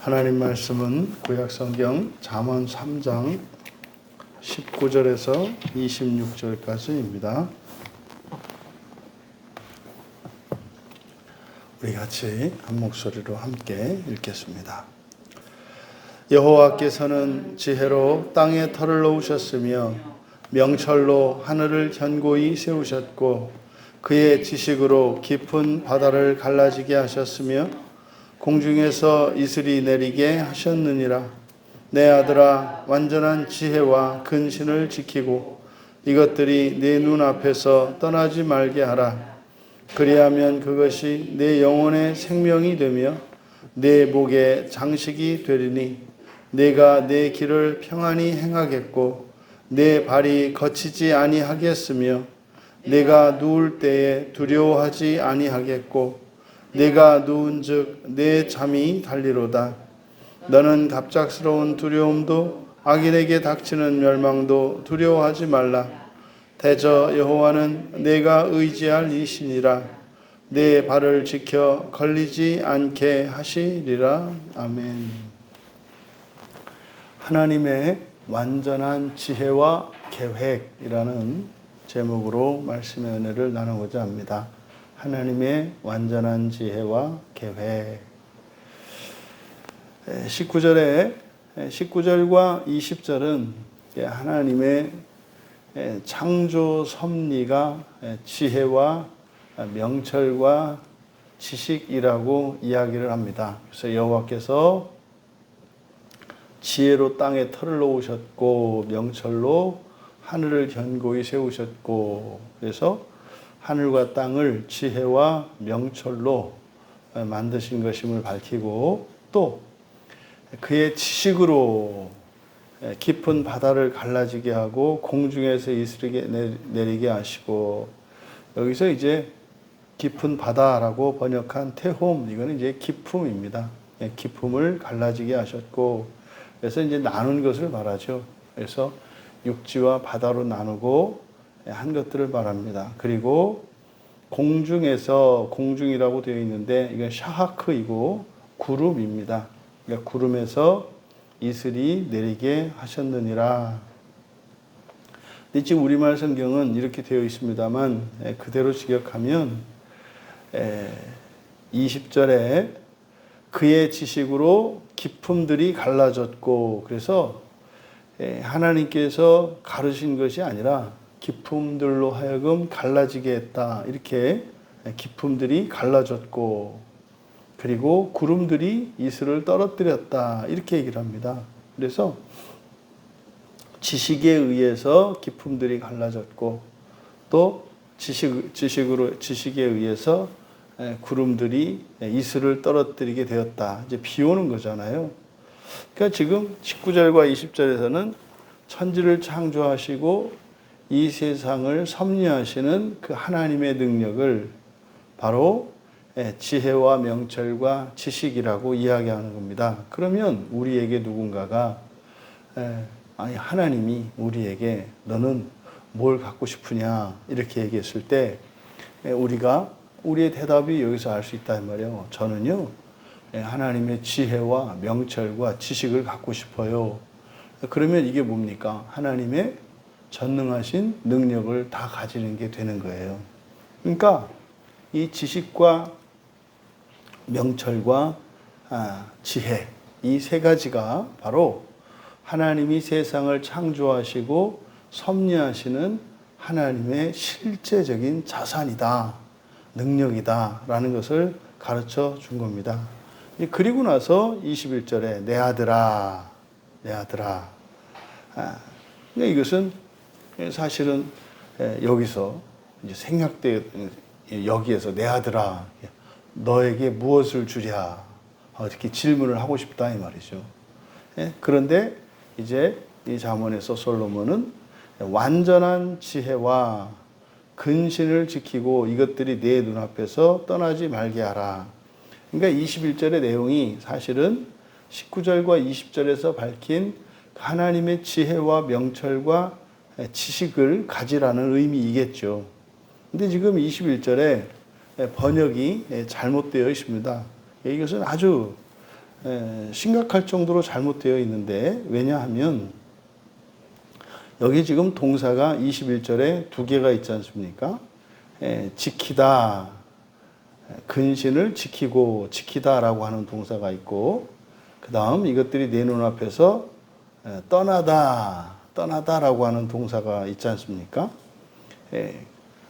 하나님 말씀은 구약 성경 잠언 3장 19절에서 26절까지입니다. 우리 같이 한 목소리로 함께 읽겠습니다. 여호와께서는 지혜로 땅에 털을 놓으셨으며 명철로 하늘을 견고히 세우셨고 그의 지식으로 깊은 바다를 갈라지게 하셨으며 공중에서 이슬이 내리게 하셨느니라. 내 아들아 완전한 지혜와 근신을 지키고 이것들이 내 눈앞에서 떠나지 말게 하라. 그리하면 그것이 내 영혼의 생명이 되며 내 목의 장식이 되리니 내가 내 길을 평안히 행하겠고 내 발이 거치지 아니하겠으며 내가 누울 때에 두려워하지 아니하겠고 내가 누운즉 내 잠이 달리로다. 너는 갑작스러운 두려움도 악인에게 닥치는 멸망도 두려워하지 말라. 대저 여호와는 내가 의지할 이신이라. 내 발을 지켜 걸리지 않게 하시리라. 아멘. 하나님의 완전한 지혜와 계획이라는 제목으로 말씀의 은혜를 나누고자 합니다. 하나님의 완전한 지혜와 계획. 19절에 19절과 20절은 하나님의 창조 섭리가 지혜와 명철과 지식이라고 이야기를 합니다. 그래서 여호와께서 지혜로 땅에 털을 놓으셨고 명철로 하늘을 견고히 세우셨고 그래서 하늘과 땅을 지혜와 명철로 만드신 것임을 밝히고 또 그의 지식으로 깊은 바다를 갈라지게 하고 공중에서 이슬이게 내리게 하시고 여기서 이제 깊은 바다라고 번역한 태홈 이거는 이제 기품입니다. 기품을 갈라지게 하셨고 그래서 이제 나눈 것을 말하죠. 그래서 육지와 바다로 나누고 한 것들을 말합니다. 그리고 공중에서 공중이라고 되어 있는데 이건 샤하크이고 구름입니다. 그러니까 구름에서 이슬이 내리게 하셨느니라. 지금 우리말 성경은 이렇게 되어 있습니다만 그대로 직역하면 20절에 그의 지식으로 기품들이 갈라졌고 그래서 하나님께서 가르신 것이 아니라 기품들로 하여금 갈라지게 했다. 이렇게 기품들이 갈라졌고 그리고 구름들이 이슬을 떨어뜨렸다. 이렇게 얘기를 합니다. 그래서 지식에 의해서 기품들이 갈라졌고 또 지식 지식으로 지식에 의해서 구름들이 이슬을 떨어뜨리게 되었다. 이제 비 오는 거잖아요. 그러니까 지금 19절과 20절에서는 천지를 창조하시고 이 세상을 섭리하시는 그 하나님의 능력을 바로 지혜와 명철과 지식이라고 이야기하는 겁니다. 그러면 우리에게 누군가가 아니 하나님이 우리에게 너는 뭘 갖고 싶으냐 이렇게 얘기했을 때 우리가 우리의 대답이 여기서 알 수 있다 말이에요. 저는요 하나님의 지혜와 명철과 지식을 갖고 싶어요. 그러면 이게 뭡니까? 하나님의 전능하신 능력을 다 가지는 게 되는 거예요. 그러니까 이 지식과 명철과 아, 지혜 이 세 가지가 바로 하나님이 세상을 창조하시고 섭리하시는 하나님의 실제적인 자산이다, 능력이다라는 것을 가르쳐 준 겁니다. 그리고 나서 21절에 내 아들아, 내 아들아. 아, 그러니까 이것은 사실은 여기서 이제 생략돼 여기에서 내 아들아, 너에게 무엇을 주랴 이렇게 질문을 하고 싶다 이 말이죠. 그런데 이제 이 자문에서 솔로몬은 완전한 지혜와 근신을 지키고 이것들이 내 눈앞에서 떠나지 말게 하라. 그러니까 21절의 내용이 사실은 19절과 20절에서 밝힌 하나님의 지혜와 명철과 지식을 가지라는 의미이겠죠. 근데 지금 21절에 번역이 잘못되어 있습니다. 이것은 아주 에, 심각할 정도로 잘못되어 있는데 왜냐하면 여기 지금 동사가 21절에 두 개가 있지 않습니까? 에, 지키다, 근신을 지키고 지키다라고 하는 동사가 있고 그 다음 이것들이 내 눈앞에서 에, 떠나다, 떠나다라고 하는 동사가 있지 않습니까? 예.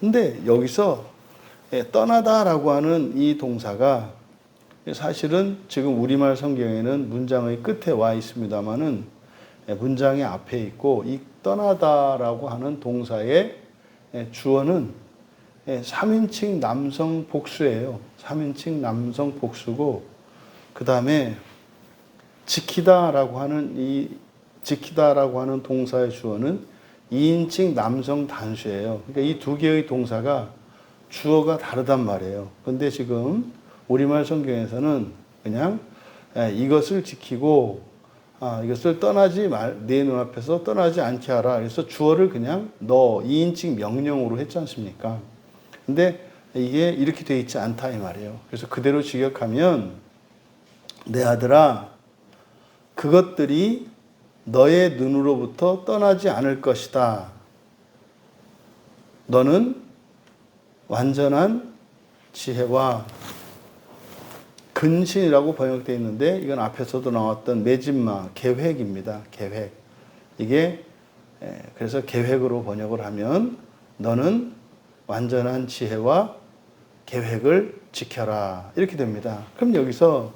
근데 여기서 예, 떠나다라고 하는 이 동사가 사실은 지금 우리말 성경에는 문장의 끝에 와 있습니다만은 예, 문장의 앞에 있고 이 떠나다라고 하는 동사의 예, 주어는 예, 3인칭 남성 복수예요. 3인칭 남성 복수고 그 다음에 지키다라고 하는 이 지키다라고 하는 동사의 주어는 2인칭 남성 단수예요. 그러니까 이 두 개의 동사가 주어가 다르단 말이에요. 근데 지금 우리말 성경에서는 그냥 예, 이것을 지키고 아, 이것을 떠나지 말, 내 눈앞에서 떠나지 않게 하라. 그래서 주어를 그냥 너 2인칭 명령으로 했지 않습니까? 근데 이게 이렇게 돼 있지 않다 이 말이에요. 그래서 그대로 직역하면 내 아들아 그것들이 너의 눈으로부터 떠나지 않을 것이다. 너는 완전한 지혜와 근신이라고 번역되어 있는데 이건 앞에서도 나왔던 매진마 계획입니다. 계획. 이게 에, 그래서 계획으로 번역을 하면 너는 완전한 지혜와 계획을 지켜라 이렇게 됩니다. 그럼 여기서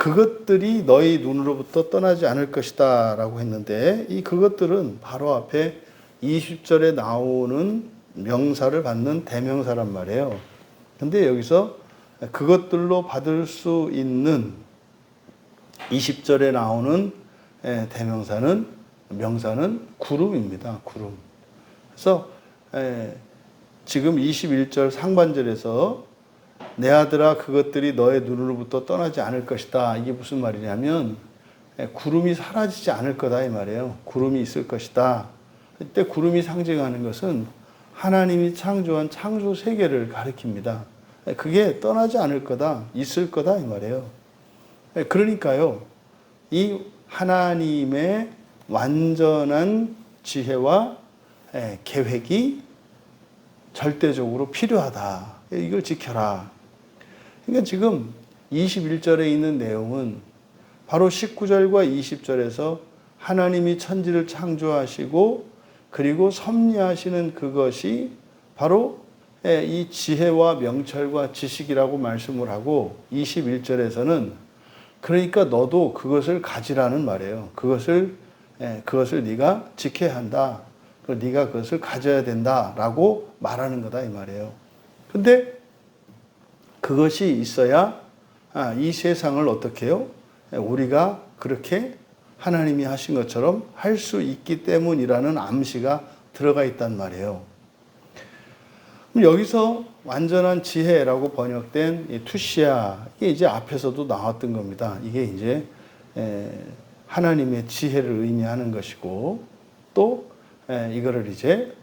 그것들이 너희 눈으로부터 떠나지 않을 것이다 라고 했는데 이 그것들은 바로 앞에 20절에 나오는 명사를 받는 대명사란 말이에요. 근데 여기서 그것들로 받을 수 있는 20절에 나오는 예, 대명사는 명사는 구름입니다. 구름. 그래서 예, 지금 21절 상반절에서 내 아들아 그것들이 너의 눈으로부터 떠나지 않을 것이다. 이게 무슨 말이냐면 예, 구름이 사라지지 않을 거다 이 말이에요. 구름이 있을 것이다. 이때 구름이 상징하는 것은 하나님이 창조한 창조 세계를 가리킵니다. 예, 그게 떠나지 않을 거다, 있을 거다 이 말이에요. 예, 그러니까요, 이 하나님의 완전한 지혜와 계획이 절대적으로 필요하다. 이걸 지켜라. 그러니까 지금 21절에 있는 내용은 바로 19절과 20절에서 하나님이 천지를 창조하시고 그리고 섭리하시는 그것이 바로 이 지혜와 명철과 지식이라고 말씀을 하고 21절에서는 그러니까 너도 그것을 가지라는 말이에요. 그것을 그것을 네가 지켜야 한다. 네가 그것을 가져야 된다라고 말하는 거다 이 말이에요. 근데 그것이 있어야 아, 이 세상을 어떻게 해요? 우리가 그렇게 하나님이 하신 것처럼 할 수 있기 때문이라는 암시가 들어가 있단 말이에요. 여기서 완전한 지혜라고 번역된 이 투시아 이게 이제 앞에서도 나왔던 겁니다. 이게 이제 하나님의 지혜를 의미하는 것이고 또 이거를 이제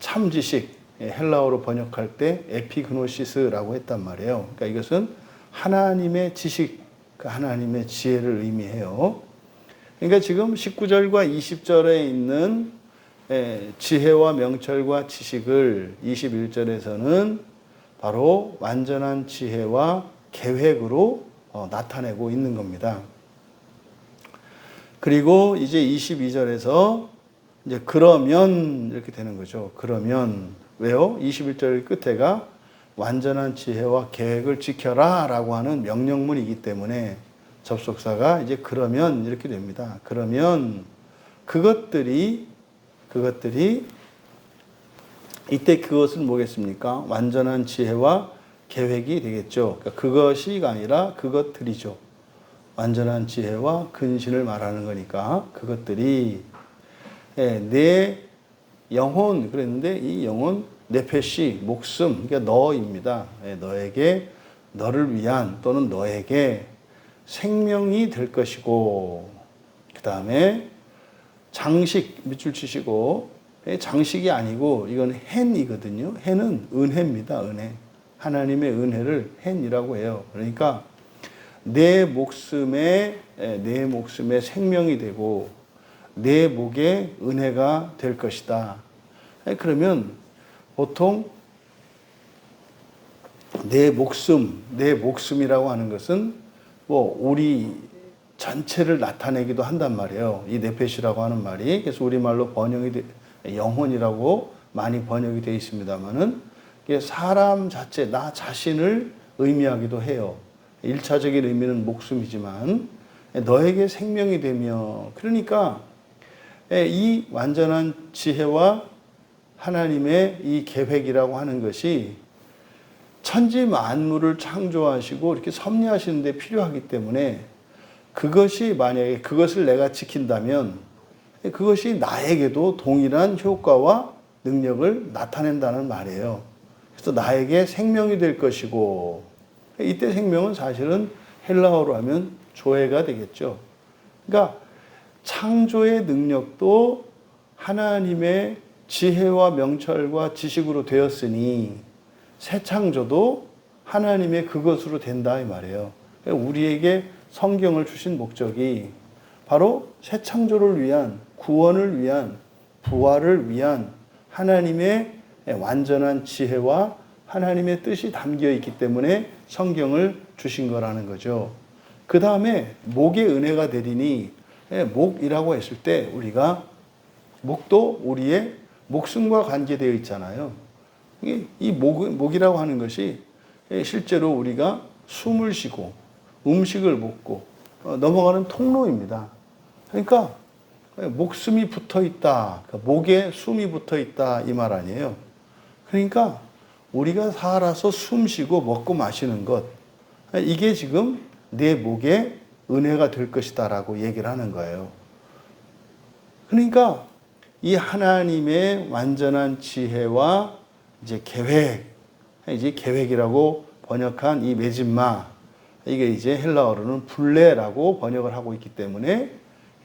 참 지식 헬라어로 번역할 때 에피그노시스라고 했단 말이에요. 그러니까 이것은 하나님의 지식, 그 하나님의 지혜를 의미해요. 그러니까 지금 19절과 20절에 있는 지혜와 명철과 지식을 21절에서는 바로 완전한 지혜와 계획으로 어, 나타내고 있는 겁니다. 그리고 이제 22절에서 이제 그러면 이렇게 되는 거죠. 그러면 왜요? 21절 끝에가 완전한 지혜와 계획을 지켜라 라고 하는 명령문이기 때문에 접속사가 이제 그러면 이렇게 됩니다. 그러면 그것들이 그것들이 이때 그것은 뭐겠습니까? 완전한 지혜와 계획이 되겠죠. 그러니까 그것이가 아니라 그것들이죠. 완전한 지혜와 근신을 말하는 거니까 그것들이 예, 내 영혼 그랬는데 이 영혼 네페시 목숨 그러니까 너입니다. 예, 너에게 너를 위한 또는 너에게 생명이 될 것이고 그 다음에 장식 밑줄 치시고 예, 장식이 아니고 이건 헨이거든요. 헨은 은혜입니다. 은혜. 하나님의 은혜를 헨이라고 해요. 그러니까 내 목숨에 에, 내 목숨의 생명이 되고 내 목에 은혜가 될 것이다. 에, 그러면 보통 내 목숨, 내 목숨이라고 하는 것은 뭐 우리 전체를 나타내기도 한단 말이에요. 이 네페시라고 하는 말이 그래서 우리 말로 번역이 돼, 영혼이라고 많이 번역이 되어 있습니다만은 사람 자체 나 자신을 의미하기도 해요. 일차적인 의미는 목숨이지만 너에게 생명이 되며 그러니까 이 완전한 지혜와 하나님의 이 계획이라고 하는 것이 천지 만물을 창조하시고 이렇게 섭리하시는 데 필요하기 때문에 그것이 만약에 그것을 내가 지킨다면 그것이 나에게도 동일한 효과와 능력을 나타낸다는 말이에요. 그래서 나에게 생명이 될 것이고 이때 생명은 사실은 헬라어로 하면 조회가 되겠죠. 그러니까 창조의 능력도 하나님의 지혜와 명철과 지식으로 되었으니 새 창조도 하나님의 그것으로 된다 이 말이에요. 그러니까 우리에게 성경을 주신 목적이 바로 새 창조를 위한 구원을 위한 부활을 위한 하나님의 완전한 지혜와 하나님의 뜻이 담겨 있기 때문에 성경을 주신 거라는 거죠. 그 다음에 목의 은혜가 되리니 목이라고 했을 때 우리가 목도 우리의 목숨과 관계되어 있잖아요. 이 목, 목이라고 하는 것이 실제로 우리가 숨을 쉬고 음식을 먹고 어, 넘어가는 통로입니다. 그러니까 목숨이 붙어 있다. 그러니까 목에 숨이 붙어 있다. 이 말 아니에요. 그러니까 우리가 살아서 숨 쉬고 먹고 마시는 것. 이게 지금 내 목에 은혜가 될 것이다 라고 얘기를 하는 거예요. 그러니까 이 하나님의 완전한 지혜와 이제 계획, 이제 계획이라고 번역한 이 메진마, 이게 이제 헬라어로는 블레라고 번역을 하고 있기 때문에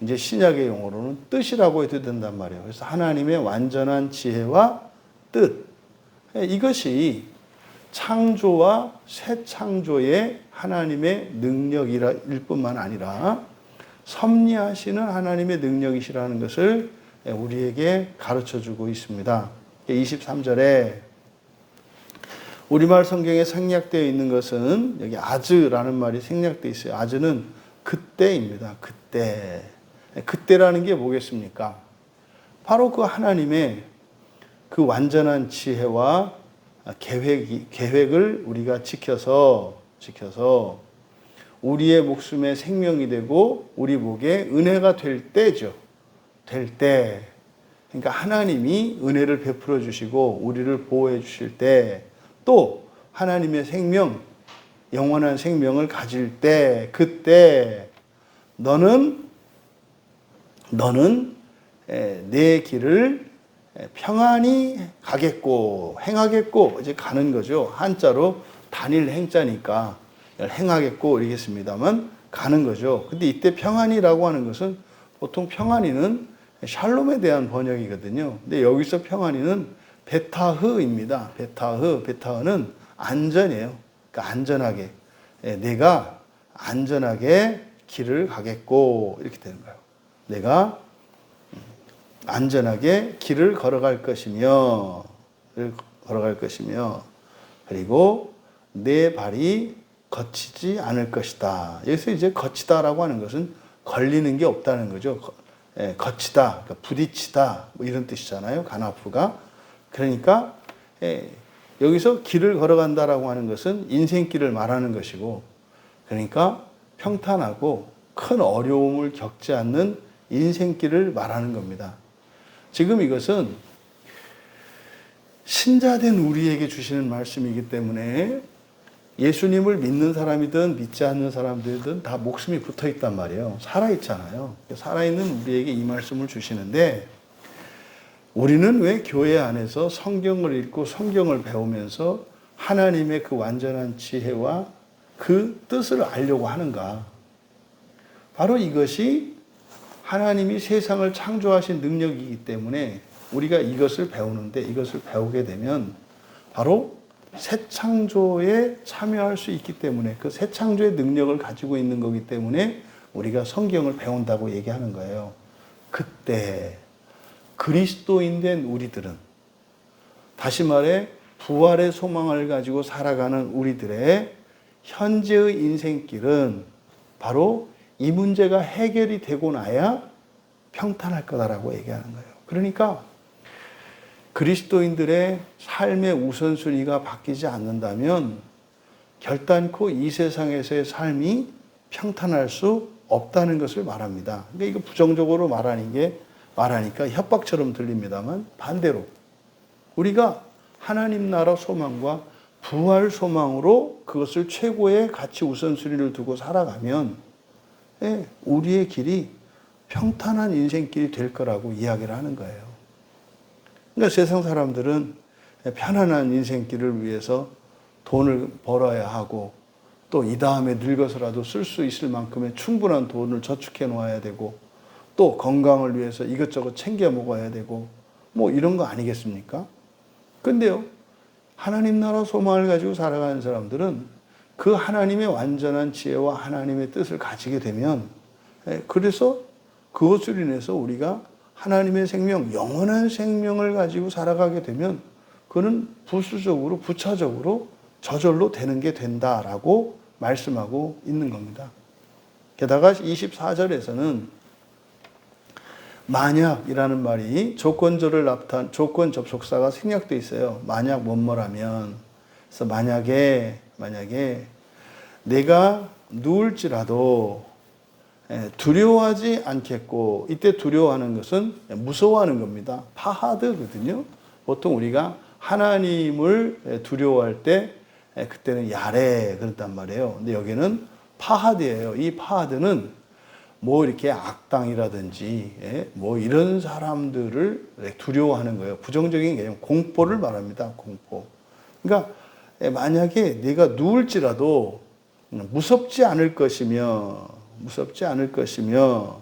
이제 신약의 용어로는 뜻이라고 해도 된단 말이에요. 그래서 하나님의 완전한 지혜와 뜻. 이것이 창조와 새 창조의 하나님의 능력일 뿐만 아니라 섭리하시는 하나님의 능력이시라는 것을 우리에게 가르쳐 주고 있습니다. 23절에 우리말 성경에 생략되어 있는 것은 여기 아즈라는 말이 생략되어 있어요. 아즈는 그때입니다. 그때. 그때라는 게 뭐겠습니까? 바로 그 하나님의 그 완전한 지혜와 계획 계획을 우리가 지켜서 지켜서 우리의 목숨에 생명이 되고 우리 목에 은혜가 될 때죠. 될 때. 그러니까 하나님이 은혜를 베풀어 주시고 우리를 보호해 주실 때 또 하나님의 생명 영원한 생명을 가질 때 그때 너는 너는 내 길을 평안히 가겠고 행하겠고 이제 가는 거죠. 한자로 단일 행자니까 행하겠고 이러겠습니다만 가는 거죠. 근데 이때 평안이라고 하는 것은 보통 평안이는 샬롬에 대한 번역이거든요. 근데 여기서 평안이는 베타흐입니다. 베타흐, 베타흐는 안전이에요. 그러니까 안전하게 내가 안전하게 길을 가겠고 이렇게 되는 거예요. 내가 안전하게 길을 걸어갈 것이며 걸어갈 것이며 그리고 내 발이 거치지 않을 것이다. 여기서 이제 거치다라고 하는 것은 걸리는 게 없다는 거죠. 예, 거치다, 그러니까 부딪히다 뭐 이런 뜻이잖아요. 가나프가 그러니까 예, 여기서 길을 걸어간다라고 하는 것은 인생길을 말하는 것이고 그러니까 평탄하고 큰 어려움을 겪지 않는 인생길을 말하는 겁니다. 지금 이것은 신자된 우리에게 주시는 말씀이기 때문에 예수님을 믿는 사람이든 믿지 않는 사람들이든 다 목숨이 붙어 있단 말이에요. 살아있잖아요. 살아있는 우리에게 이 말씀을 주시는데 우리는 왜 교회 안에서 성경을 읽고 성경을 배우면서 하나님의 그 완전한 지혜와 그 뜻을 알려고 하는가? 바로 이것이 하나님이 세상을 창조하신 능력이기 때문에 우리가 이것을 배우는데 이것을 배우게 되면 바로 새 창조에 참여할 수 있기 때문에 그 새 창조의 능력을 가지고 있는 거기 때문에 우리가 성경을 배운다고 얘기하는 거예요. 그때 그리스도인 된 우리들은 다시 말해 부활의 소망을 가지고 살아가는 우리들의 현재의 인생길은 바로 이 문제가 해결이 되고 나야 평탄할 거다라고 얘기하는 거예요. 그러니까 그리스도인들의 삶의 우선순위가 바뀌지 않는다면 결단코 이 세상에서의 삶이 평탄할 수 없다는 것을 말합니다. 그러니까 이거 부정적으로 말하는 게 말하니까 협박처럼 들립니다만 반대로 우리가 하나님 나라 소망과 부활 소망으로 그것을 최고의 가치 우선순위를 두고 살아가면 예, 우리의 길이 평탄한 인생길이 될 거라고 이야기를 하는 거예요. 그러니까 세상 사람들은 편안한 인생길을 위해서 돈을 벌어야 하고 또 이 다음에 늙어서라도 쓸 수 있을 만큼의 충분한 돈을 저축해 놓아야 되고 또 건강을 위해서 이것저것 챙겨 먹어야 되고 뭐 이런 거 아니겠습니까? 근데요, 하나님 나라 소망을 가지고 살아가는 사람들은 그 하나님의 완전한 지혜와 하나님의 뜻을 가지게 되면 예, 그래서 그것을 인해서 우리가 하나님의 생명, 영원한 생명을 가지고 살아가게 되면 그는 부수적으로, 부차적으로 저절로 되는 게 된다라고 말씀하고 있는 겁니다. 게다가 24절에서는 만약이라는 말이 조건절을 나타난 조건 접속사가 생략돼 있어요. 만약 뭐뭐라면 그래서 만약에 만약에 내가 누울지라도 예, 두려워하지 않겠고 이때 두려워하는 것은 무서워하는 겁니다. 파하드거든요. 보통 우리가 하나님을 예, 두려워할 때 예, 그때는 야레 그랬단 말이에요. 근데 여기는 파하드예요. 이 파하드는 뭐 이렇게 악당이라든지 뭐 이런 사람들을 두려워하는 거예요. 부정적인 개념 공포를 말합니다. 공포. 그러니까 만약에 네가 누울지라도 무섭지 않을 것이며 무섭지 않을 것이며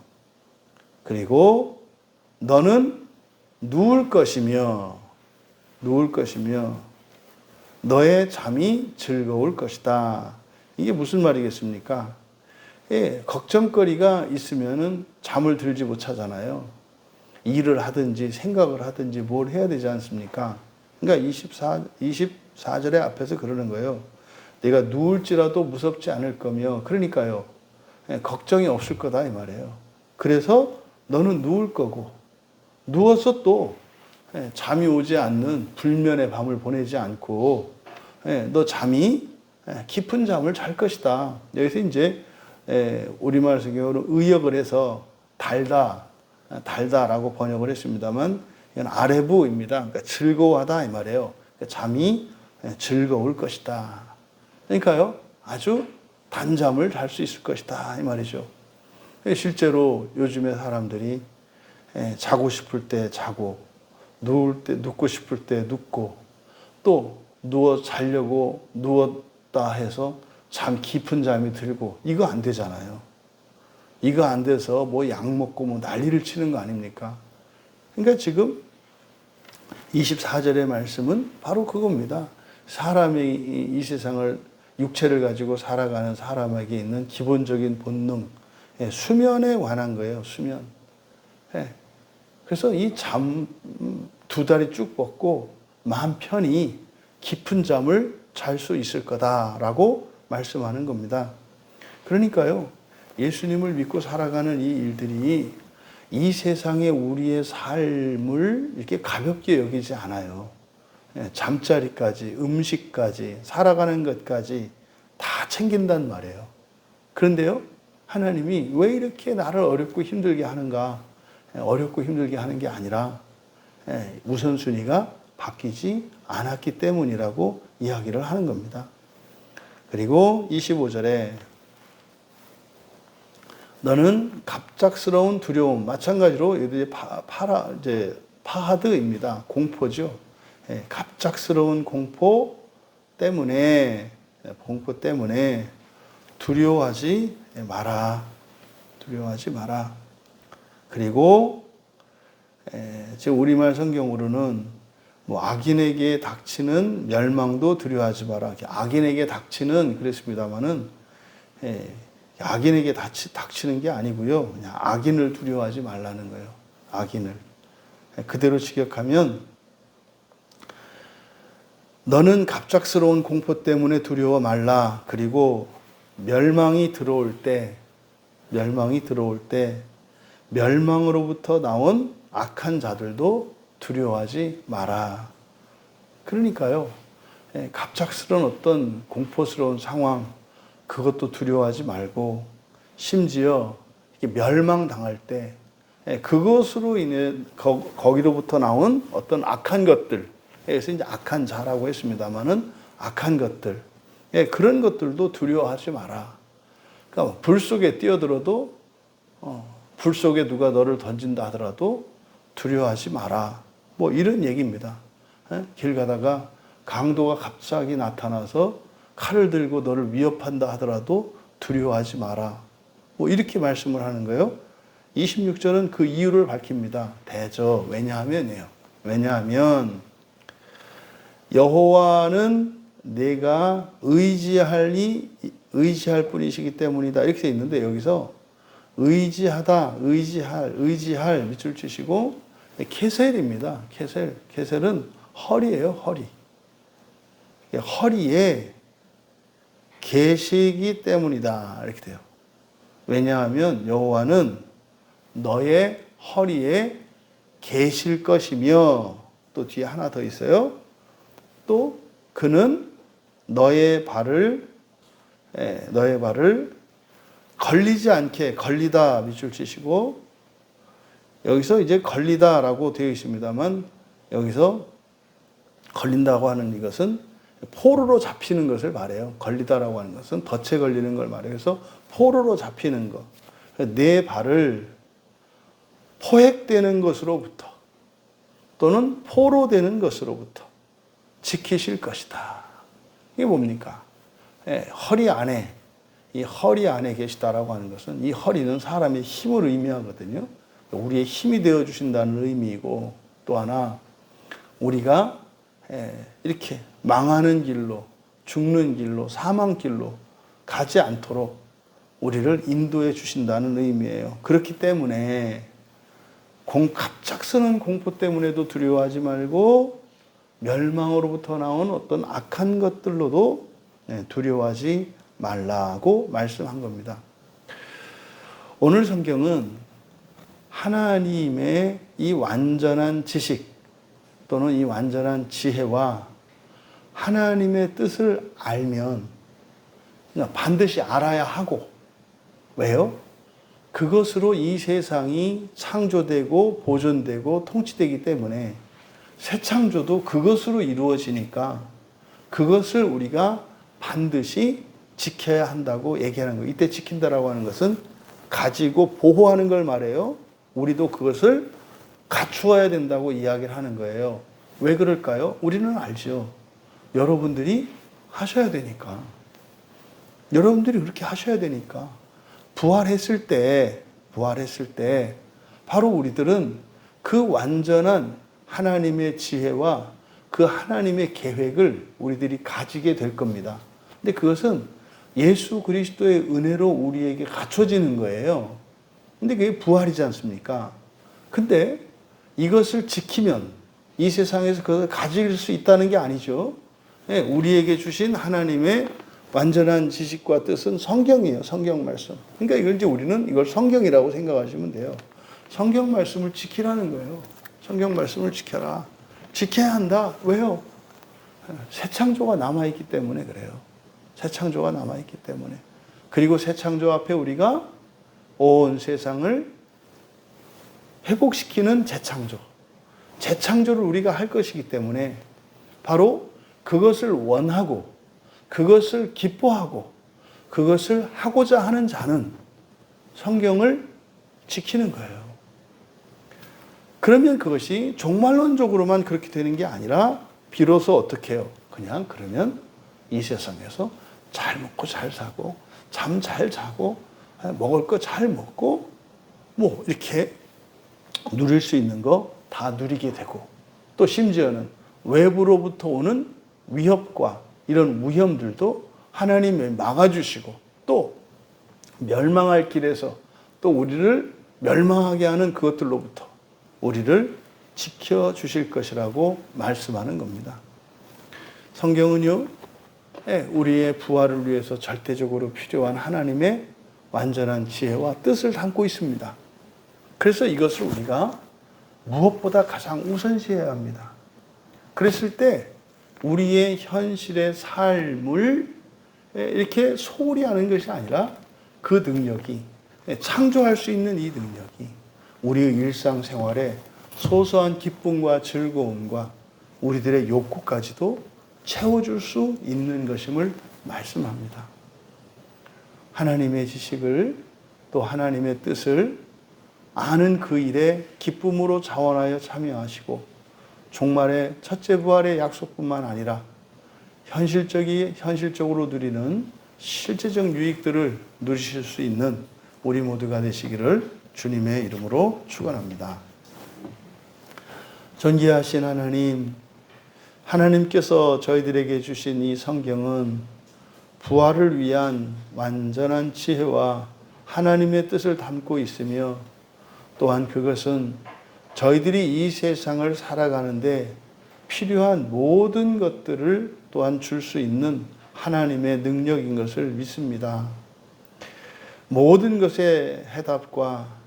그리고 너는 누울 것이며 누울 것이며 너의 잠이 즐거울 것이다. 이게 무슨 말이겠습니까? 예, 걱정거리가 있으면은 잠을 들지 못하잖아요. 일을 하든지 생각을 하든지 뭘 해야 되지 않습니까? 그러니까 24, 24절의 앞에서 그러는 거예요. 내가 누울지라도 무섭지 않을 거며, 그러니까요. 예, 걱정이 없을 거다 이 말이에요. 그래서 너는 누울 거고 누워서 또 예, 잠이 오지 않는 불면의 밤을 보내지 않고 예, 너 잠이 깊은 잠을 잘 것이다. 여기서 이제 우리말 성경으로 의역을 해서 달다, 달다라고 번역을 했습니다만 이건 아레부입니다. 그러니까 즐거워하다 이 말이에요. 그러니까 잠이 즐거울 것이다. 그러니까요, 아주 단잠을 잘 수 있을 것이다. 이 말이죠. 실제로 요즘에 사람들이 자고 싶을 때 자고, 누울 때, 눕고 싶을 때 눕고, 또 누워 자려고 누웠다 해서 잠 깊은 잠이 들고, 이거 안 되잖아요. 이거 안 돼서 뭐 약 먹고 뭐 난리를 치는 거 아닙니까? 그러니까 지금 24절의 말씀은 바로 그겁니다. 사람이 이 세상을 육체를 가지고 살아가는 사람에게 있는 기본적인 본능, 예, 수면에 관한 거예요, 수면. 예. 그래서 이 잠 두 다리 쭉 뻗고 마음 편히 깊은 잠을 잘 수 있을 거다라고 말씀하는 겁니다. 그러니까요, 예수님을 믿고 살아가는 이 일들이 이 세상에 우리의 삶을 이렇게 가볍게 여기지 않아요. 예, 잠자리까지, 음식까지, 살아가는 것까지 다 챙긴단 말이에요. 그런데요, 하나님이 왜 이렇게 나를 어렵고 힘들게 하는가? 예, 어렵고 힘들게 하는 게 아니라 예, 우선순위가 바뀌지 않았기 때문이라고 이야기를 하는 겁니다. 그리고 25절에 너는 갑작스러운 두려움, 마찬가지로 파, 파라, 이제 파하드입니다. 공포죠. 예, 갑작스러운 공포 때문에 예, 공포 때문에 두려워하지 마라. 두려워하지 마라. 그리고 예, 제 우리말 성경으로는 뭐 악인에게 닥치는 멸망도 두려워하지 마라. 악인에게 닥치는 그랬습니다마는 예, 악인에게 닥치, 닥치 는 게 아니고요. 그냥 악인을 두려워하지 말라는 거예요. 악인을 예, 그대로 직역하면 너는 갑작스러운 공포 때문에 두려워 말라. 그리고 멸망이 들어올 때 멸망이 들어올 때 멸망으로부터 나온 악한 자들도 두려워하지 마라. 그러니까요. 예, 갑작스러운 어떤 공포스러운 상황, 그것도 두려워하지 말고, 심지어 멸망당할 때, 예, 그것으로 인해 거, 거기로부터 나온 어떤 악한 것들, 그래서 이제 악한 자라고 했습니다만은 악한 것들, 예, 그런 것들도 두려워하지 마라. 그러니까 불 속에 뛰어들어도 어, 불 속에 누가 너를 던진다 하더라도 두려워하지 마라. 뭐 이런 얘기입니다. 예? 길 가다가 강도가 갑자기 나타나서 칼을 들고 너를 위협한다 하더라도 두려워하지 마라. 뭐 이렇게 말씀을 하는 거예요. 26절은 그 이유를 밝힙니다. 대저 왜냐하면이에요. 왜냐하면 여호와는 내가 의지할 이 의지할 뿐이시기 때문이다. 이렇게 돼 있는데 여기서 의지하다, 의지할, 의지할 밑줄 치시고 케셀입니다. 케셀. 케셀은 허리예요, 허리. 허리에 계시기 때문이다. 이렇게 돼요. 왜냐하면 여호와는 너의 허리에 계실 것이며 또 뒤에 하나 더 있어요. 또 그는 너의 발을 예, 너의 발을 걸리지 않게 걸리다 밑줄 치시고 여기서 이제 걸리다라고 되어 있습니다만 여기서 걸린다고 하는 이것은 포로로 잡히는 것을 말해요. 걸리다라고 하는 것은 덫에 걸리는 걸 말해요. 그래서 포로로 잡히는 것. 내 발을 포획되는 것으로부터 또는 포로되는 것으로부터 지키실 것이다. 이게 뭡니까? 예, 허리 안에 이 허리 안에 계시다라고 하는 것은 이 허리는 사람의 힘을 의미하거든요. 우리의 힘이 되어 주신다는 의미이고 또 하나 우리가 예, 이렇게 망하는 길로 죽는 길로 사망 길로 가지 않도록 우리를 인도해 주신다는 의미예요. 그렇기 때문에 공 갑작스런 공포 때문에도 두려워하지 말고 멸망으로부터 나온 어떤 악한 것들로도 예, 두려워하지 말라고 말씀한 겁니다. 오늘 성경은 하나님의 이 완전한 지식 또는 이 완전한 지혜와 하나님의 뜻을 알면 반드시 알아야 하고 왜요? 그것으로 이 세상이 창조되고 보존되고 통치되기 때문에 새 창조도 그것으로 이루어지니까 그것을 우리가 반드시 지켜야 한다고 얘기하는 거예요. 이때 지킨다라고 하는 것은 가지고 보호하는 걸 말해요. 우리도 그것을 갖추어야 된다고 이야기를 하는 거예요. 왜 그럴까요? 우리는 알죠. 여러분들이 하셔야 되니까. 여러분들이 그렇게 하셔야 되니까. 부활했을 때, 부활했을 때, 바로 우리들은 그 완전한 하나님의 지혜와 그 하나님의 계획을 우리들이 가지게 될 겁니다. 근데 그것은 예수 그리스도의 은혜로 우리에게 갖춰지는 거예요. 근데 그게 부활이지 않습니까? 근데 이것을 지키면 이 세상에서 그것을 가질 수 있다는 게 아니죠. 예, 우리에게 주신 하나님의 완전한 지식과 뜻은 성경이에요. 성경 말씀. 그러니까 이제 우리는 이걸 성경이라고 생각하시면 돼요. 성경 말씀을 지키라는 거예요. 성경 말씀을 지켜라. 지켜야 한다. 왜요? 새 창조가 남아있기 때문에 그래요. 새 창조가 남아있기 때문에. 그리고 새 창조 앞에 우리가 온 세상을 회복시키는 재창조. 재창조를 우리가 할 것이기 때문에 바로 그것을 원하고 그것을 기뻐하고 그것을 하고자 하는 자는 성경을 지키는 거예요. 그러면 그것이 종말론적으로만 그렇게 되는 게 아니라 비로소 어떻게 해요? 그냥 그러면 이 세상에서 잘 먹고 잘 사고 잠 잘 자고 먹을 거 잘 먹고 뭐 이렇게 누릴 수 있는 거 다 누리게 되고 또 심지어는 외부로부터 오는 위협과 이런 위험들도 하나님이 막아주시고 또 멸망할 길에서 또 우리를 멸망하게 하는 그것들로부터 우리를 지켜 주실 것이라고 말씀하는 겁니다. 성경은요, 예, 우리의 부활을 위해서 절대적으로 필요한 하나님의 완전한 지혜와 뜻을 담고 있습니다. 그래서 이것을 우리가 무엇보다 가장 우선시해야 합니다. 그랬을 때 우리의 현실의 삶을 이렇게 소홀히 하는 것이 아니라 그 능력이 창조할 수 있는 이 능력이 우리의 일상생활에 소소한 기쁨과 즐거움과 우리들의 욕구까지도 채워줄 수 있는 것임을 말씀합니다. 하나님의 지식을 또 하나님의 뜻을 아는 그 일에 기쁨으로 자원하여 참여하시고 종말의 첫째 부활의 약속뿐만 아니라 현실적이 현실적으로 누리는 실제적 유익들을 누리실 수 있는 우리 모두가 되시기를 주님의 이름으로 축원합니다. 존귀하신 하나님, 하나님께서 저희들에게 주신 이 성경은 부활을 위한 완전한 지혜와 하나님의 뜻을 담고 있으며 또한 그것은 저희들이 이 세상을 살아가는데 필요한 모든 것들을 또한 줄 수 있는 하나님의 능력인 것을 믿습니다. 모든 것의 해답과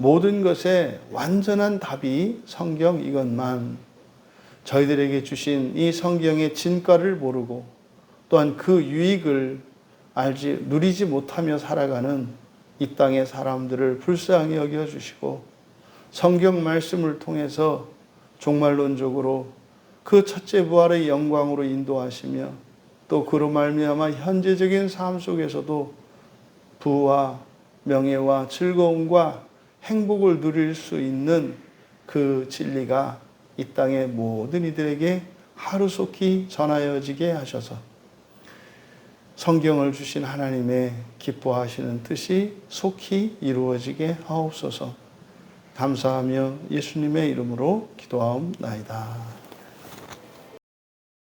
모든 것의 완전한 답이 성경 이것만. 저희들에게 주신 이 성경의 진가를 모르고 또한 그 유익을 알지 누리지 못하며 살아가는 이 땅의 사람들을 불쌍히 여겨 주시고 성경 말씀을 통해서 종말론적으로 그 첫째 부활의 영광으로 인도하시며 또 그로 말미암아 현재적인 삶 속에서도 부와 명예와 즐거움과 행복을 누릴 수 있는 그 진리가 이 땅의 모든 이들에게 하루속히 전하여지게 하셔서 성경을 주신 하나님의 기뻐하시는 뜻이 속히 이루어지게 하옵소서 감사하며 예수님의 이름으로 기도하옵나이다.